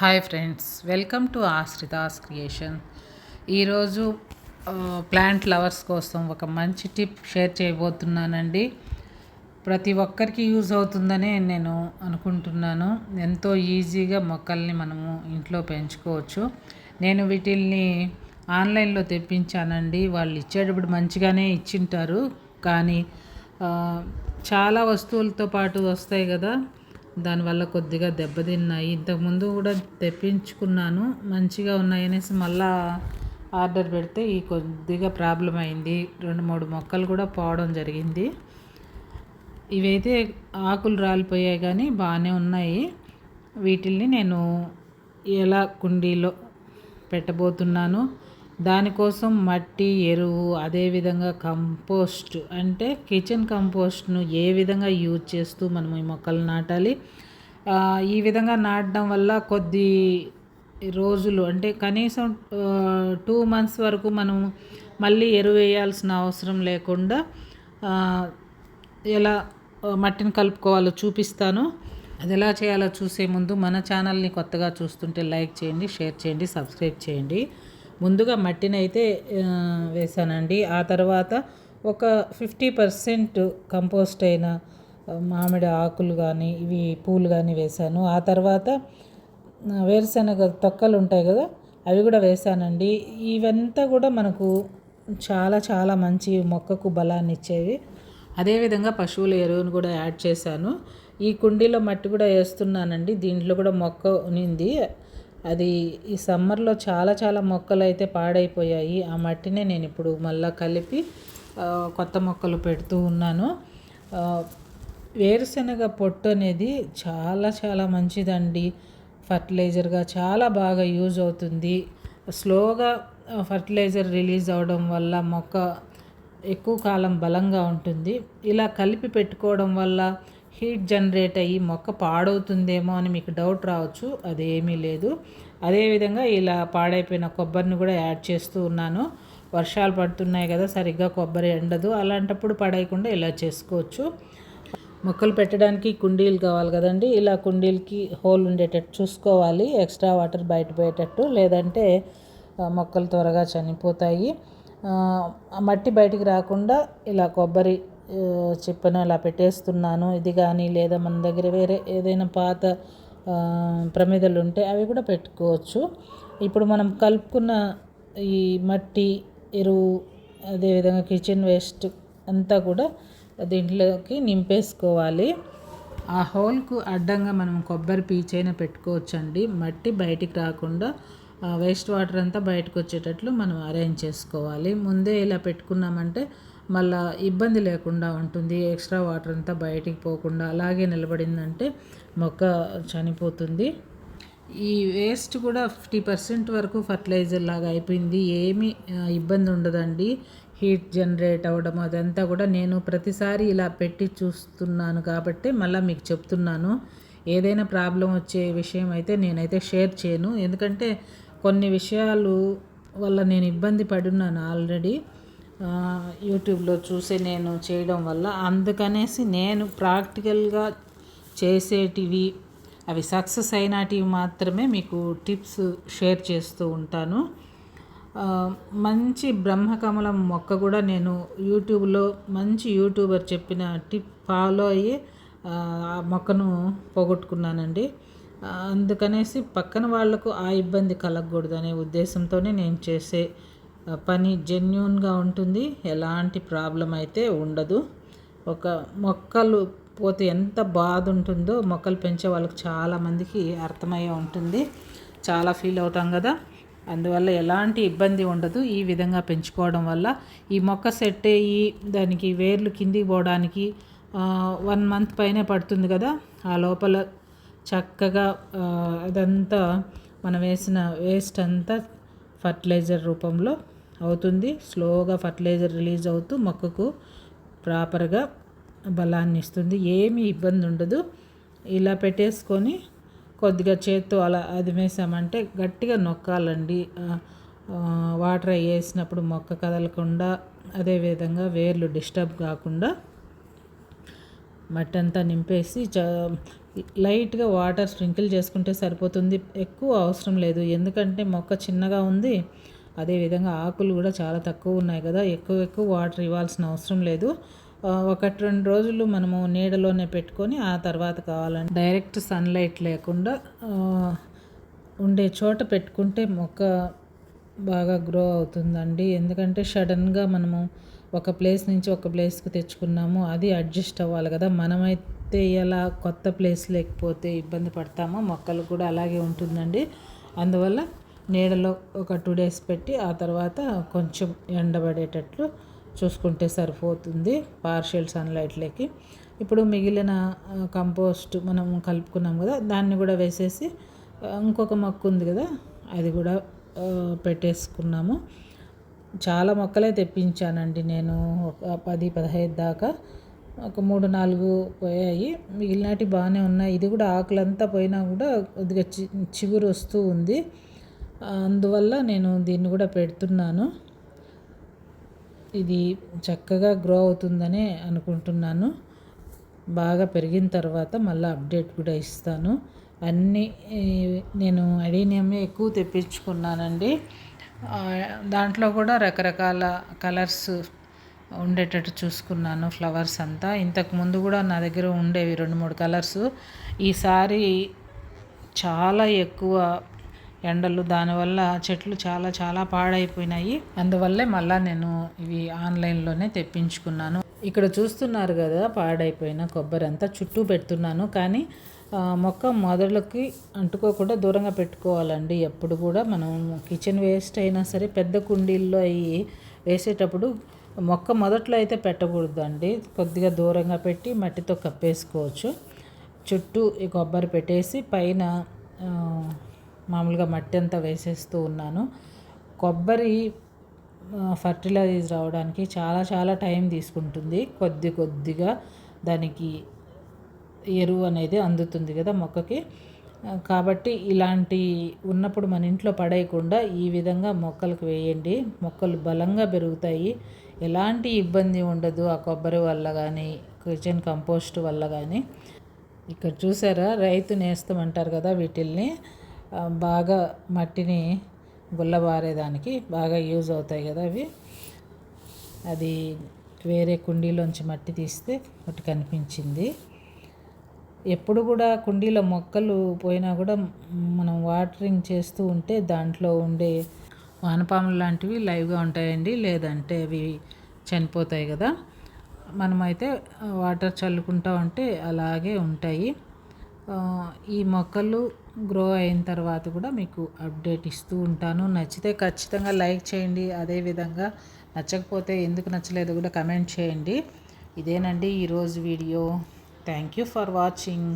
Hi friends welcome to Ashrita's creation. ఈరోజు plant lovers కోసం ఒక మంచి టిప్ షేర్ చేయబోతున్నానండి. ప్రతి ఒక్కరికి యూజ్ అవుతుందనే నేను అనుకుంటున్నాను. ఎంతో ఈజీగా మొక్కల్ని మనము ఇంట్లో పెంచుకోవచ్చు. నేను వీటిల్ని ఆన్లైన్లో తెప్పించానండి. వాళ్ళు ఇచ్చేటప్పుడు మంచిగానే ఇచ్చింటారు. కానీ చాలా వస్తువులతో పాటు వస్తాయి కదా. దానివల్ల కొద్దిగా దెబ్బతిన్నాయి. ఇంతకుముందు కూడా తెప్పించుకున్నాను మంచిగా ఉన్నాయి అనేసి మళ్ళా ఆర్డర్ పెడితే ఈ కొద్దిగా ప్రాబ్లం అయింది. రెండు మూడు మొక్కలు కూడా పోవడం జరిగింది. ఇవైతే ఆకులు రాలిపోయాయి కానీ బాగానే ఉన్నాయి. వీటిల్ని నేను ఎలా కుండీలో పెట్టబోతున్నాను? దానికోసం మట్టి ఎరువు అదేవిధంగా కంపోస్ట్ అంటే కిచెన్ కంపోస్ట్ను ఏ విధంగా యూజ్ చేస్తూ మనం ఈ మొక్కలు నాటాలి? ఈ విధంగా నాటడం వల్ల కొద్ది రోజులు అంటే కనీసం టూ మంత్స్ వరకు మనం మళ్ళీ ఎరువు వేయాల్సిన అవసరం లేకుండా ఎలా మట్టిని కలుపుకోవాలో చూపిస్తాను. అది ఎలా చేయాలో చూసే ముందు మన ఛానల్ని కొత్తగా చూస్తుంటే లైక్ చేయండి షేర్ చేయండి సబ్స్క్రైబ్ చేయండి. ముందుగా మట్టినైతే వేసానండి. ఆ తర్వాత ఒక ఫిఫ్టీ పర్సెంట్ కంపోస్ట్ అయిన మామిడి ఆకులు కానీ ఇవి పూలు కానీ వేసాను. ఆ తర్వాత వేరుశనగ తొక్కలు ఉంటాయి కదా అవి కూడా వేసానండి. ఇవంతా కూడా మనకు చాలా చాలా మంచి మొక్కకు బలాన్ని ఇచ్చేవి. అదేవిధంగా పశువుల ఎరువును కూడా యాడ్ చేశాను. ఈ కుండీలో మట్టి కూడా వేస్తున్నానండి. దీంట్లో కూడా మొక్క ఉనింది అది ఈ సమ్మర్లో చాలా చాలా మొక్కలు అయితే పాడైపోయాయి. ఆ మట్టినే నేను ఇప్పుడు మళ్ళీ కలిపి కొత్త మొక్కలు పెడుతూ ఉన్నాను. వేరుశనగ పొట్టు అనేది చాలా చాలా మంచిదండి. ఫర్టిలైజర్గా చాలా బాగా యూజ్ అవుతుంది. స్లోగా ఫర్టిలైజర్ రిలీజ్ అవడం వల్ల మొక్క ఎక్కువ కాలం బలంగా ఉంటుంది. ఇలా కలిపి పెట్టుకోవడం వల్ల హీట్ జనరేట్ అయ్యి మొక్క పాడవుతుందేమో అని మీకు డౌట్ రావచ్చు అదేమీ లేదు. అదేవిధంగా ఇలా పాడైపోయిన కొబ్బరిని కూడా యాడ్ చేస్తూ ఉన్నాను. వర్షాలు పడుతున్నాయి కదా సరిగ్గా కొబ్బరి ఎండదు. అలాంటప్పుడు పడేయకుండా ఇలా చేసుకోవచ్చు. మొక్కలు పెట్టడానికి కుండీలు కావాలి కదండి. ఇలా కుండీలకి హోల్ ఉండేటట్టు చూసుకోవాలి. ఎక్స్ట్రా వాటర్ బయట పోయేటట్టు లేదంటే మొక్కలు త్వరగా చనిపోతాయి. మట్టి బయటికి రాకుండా ఇలా కొబ్బరి చెప్పను అలా పెట్టేస్తున్నాను. ఇది కానీ లేదా మన దగ్గర వేరే ఏదైనా పాత ప్రమిదలు ఉంటే అవి కూడా పెట్టుకోవచ్చు. ఇప్పుడు మనం కలుపుకున్న ఈ మట్టి ఎరువు అదేవిధంగా కిచెన్ వేస్ట్ అంతా కూడా దీంట్లోకి నింపేసుకోవాలి. ఆ హోల్కు అడ్డంగా మనం కొబ్బరి పీచైనా పెట్టుకోవచ్చండి. మట్టి బయటికి రాకుండా వేస్ట్ వాటర్ అంతా బయటకు వచ్చేటట్లు మనం అరేంజ్ చేసుకోవాలి. ముందే ఇలా పెట్టుకున్నామంటే మళ్ళా ఇబ్బంది లేకుండా ఉంటుంది ఎక్స్ట్రా వాటర్ అంతా బయటికి పోకుండా అలాగే నిలబడిందంటే మొక్క చనిపోతుంది. ఈ వేస్ట్ కూడా ఫిఫ్టీ పర్సెంట్ వరకు ఫర్టిలైజర్ లాగా అయిపోయింది. ఏమీ ఇబ్బంది ఉండదండి. హీట్ జనరేట్ అవ్వడం అదంతా కూడా నేను ప్రతిసారి ఇలా పెట్టి చూస్తున్నాను కాబట్టి మళ్ళీ మీకు చెప్తున్నాను. ఏదైనా ప్రాబ్లం వచ్చే విషయం అయితే నేనైతే షేర్ చేయను. ఎందుకంటే కొన్ని విషయాలు వల్ల నేను ఇబ్బంది పడున్నాను ఆల్రెడీ. యూట్యూబ్లో చూసి నేను చేయడం వల్ల అందుకనేసి నేను ప్రాక్టికల్గా చేసేటివి అవి సక్సెస్ అయినటివి మాత్రమే మీకు టిప్స్ షేర్ చేస్తూ ఉంటాను. మంచి బ్రహ్మకమలం మొక్క కూడా నేను యూట్యూబ్లో మంచి యూట్యూబర్ చెప్పిన టిప్ ఫాలో అయ్యి ఆ మొక్కను పోగొట్టుకున్నానండి. అందుకనేసి పక్కన వాళ్ళకు ఆ ఇబ్బంది కలగకూడదు అనే ఉద్దేశంతోనే నేను చేసే పని జెన్యున్గా ఉంటుంది. ఎలాంటి ప్రాబ్లం అయితే ఉండదు. ఒక మొక్కలు పోతే ఎంత బాధ ఉంటుందో మొక్కలు పెంచే వాళ్ళకి చాలామందికి అర్థమయ్యే ఉంటుంది. చాలా ఫీల్ అవుతాం కదా. అందువల్ల ఎలాంటి ఇబ్బంది ఉండదు. ఈ విధంగా పెంచుకోవడం వల్ల ఈ మొక్క సెట్ అయ్యి దానికి వేర్లు కిందికి పోవడానికి వన్ మంత్ పైనే పడుతుంది కదా. ఆ లోపల చక్కగా అదంతా మనం వేసిన వేస్ట్ అంతా ఫర్టిలైజర్ రూపంలో అవుతుంది. స్లోగా ఫర్టిలైజర్ రిలీజ్ అవుతూ మొక్కకు ప్రాపర్గా బలాన్ని ఇస్తుంది. ఏమీ ఇబ్బంది ఉండదు. ఇలా పెట్టేసుకొని కొద్దిగా చేత్తో అలా అదిమేసామంటే గట్టిగా నొక్కాలండి. వాటర్ వేసినప్పుడు మొక్క కదలకుండా అదేవిధంగా వేర్లు డిస్టర్బ్ కాకుండా మట్టి అంతా నింపేసి చ లైట్గా వాటర్ స్ప్రింకిల్ చేసుకుంటే సరిపోతుంది. ఎక్కువ అవసరం లేదు. ఎందుకంటే మొక్క చిన్నగా ఉంది. అదేవిధంగా ఆకులు కూడా చాలా తక్కువ ఉన్నాయి కదా. ఎక్కువ ఎక్కువ వాటర్ ఇవ్వాల్సిన అవసరం లేదు. ఒకటి రెండు రోజులు మనము నీడలోనే పెట్టుకొని ఆ తర్వాత కావాలంటే డైరెక్ట్ సన్లైట్ లేకుండా ఉండే చోట పెట్టుకుంటే మొక్క బాగా గ్రో అవుతుందండి. ఎందుకంటే సడన్గా మనము ఒక ప్లేస్ నుంచి ఒక ప్లేస్కి తెచ్చుకున్నాము. అది అడ్జస్ట్ అవ్వాలి కదా. మనమై ఎలా కొత్త ప్లేస్ లేకపోతే ఇబ్బంది పడతామో మొక్కలు కూడా అలాగే ఉంటుందండి. అందువల్ల నీడలో ఒక టూ డేస్ పెట్టి ఆ తర్వాత కొంచెం ఎండబడేటట్లు చూసుకుంటే సరిపోతుంది పార్షియల్ సన్లైట్లోకి ఇప్పుడు మిగిలిన కంపోస్ట్ మనం కలుపుకున్నాం కదా దాన్ని కూడా వేసేసి ఇంకొక మొక్క ఉంది కదా అది కూడా పెట్టేసుకున్నాము. చాలా మొక్కలే తెప్పించానండి నేను ఒక పది పదహైదు దాకా. ఒక మూడు నాలుగు పోయాయి. మిగిలినటి బాగానే ఉన్నాయి. ఇది కూడా ఆకులంతా పోయినా కూడా కొద్దిగా చి చిగురు వస్తూ ఉంది. అందువల్ల నేను దీన్ని కూడా పెడుతున్నాను. ఇది చక్కగా గ్రో అవుతుందని అనుకుంటున్నాను. బాగా పెరిగిన తర్వాత మళ్ళీ అప్డేట్ కూడా ఇస్తాను. అన్నీ నేను అడీనియమే ఎక్కువ తెప్పించుకున్నానండి. దాంట్లో కూడా రకరకాల కలర్స్ ఉండేటట్టు చూసుకున్నాను ఫ్లవర్స్ అంతా. ఇంతకు ముందు కూడా నా దగ్గర ఉండేవి రెండు మూడు కలర్స్. ఈసారి చాలా ఎక్కువ ఎండలు దానివల్ల చెట్లు చాలా చాలా పాడైపోయినాయి. అందువల్లే మళ్ళా నేను ఇవి ఆన్లైన్లోనే తెప్పించుకున్నాను. ఇక్కడ చూస్తున్నారు కదా పాడైపోయిన కొబ్బరి అంతా చుట్టూ పెడుతున్నాను. కానీ మొక్క మొదలకి అంటుకోకుండా దూరంగా పెట్టుకోవాలండి. ఎప్పుడు కూడా మనం కిచెన్ వేస్ట్ అయినా సరే పెద్ద కుండీల్లో అవి వేసేటప్పుడు మొక్క మొదట్లో అయితే పెట్టకూడదండి. కొద్దిగా దూరంగా పెట్టి మట్టితో కప్పేసుకోవచ్చు. చుట్టూ ఈ కొబ్బరి పెట్టేసి పైన మామూలుగా మట్టి అంతా వేసేస్తూ ఉన్నాను. కొబ్బరి ఫర్టిలైజ్ రావడానికి చాలా చాలా టైం తీసుకుంటుంది. కొద్ది కొద్దిగా దానికి ఎరువు అనేది అందుతుంది కదా మొక్కకి. కాబట్టి ఇలాంటి ఉన్నప్పుడు మన ఇంట్లో పడేయకుండా ఈ విధంగా మొక్కలకు వేయండి. మొక్కలు బలంగా పెరుగుతాయి. ఎలాంటి ఇబ్బంది ఉండదు. ఆ కొబ్బరి వల్ల కానీ కిచెన్ కంపోస్ట్ వల్ల కానీ ఇక్కడ చూసారా? రైతు నేస్తామంటారు కదా వీటిల్ని. బాగా మట్టిని గుల్లబారేదానికి బాగా యూజ్ అవుతాయి కదా అవి. అది వేరే కుండీలోంచి మట్టి తీస్తే ఒకటి కనిపించింది. ఎప్పుడు కూడా కుండీలో మొక్కలు పోయినా కూడా మనం వాటరింగ్ చేస్తూ ఉంటే దాంట్లో ఉండే వానపాములు లాంటివి లైవ్గా ఉంటాయండి. లేదంటే అవి చనిపోతాయి కదా. మనమైతే వాటర్ చల్లుకుంటూ ఉంటే అలాగే ఉంటాయి. ఈ మొక్కలు గ్రో అయిన తర్వాత కూడా మీకు అప్డేట్ ఇస్తూ ఉంటాను. నచ్చితే ఖచ్చితంగా లైక్ చేయండి. అదేవిధంగా నచ్చకపోతే ఎందుకు నచ్చలేదో కూడా కమెంట్ చేయండి. ఇదేనండి ఈరోజు video. Thank you for watching.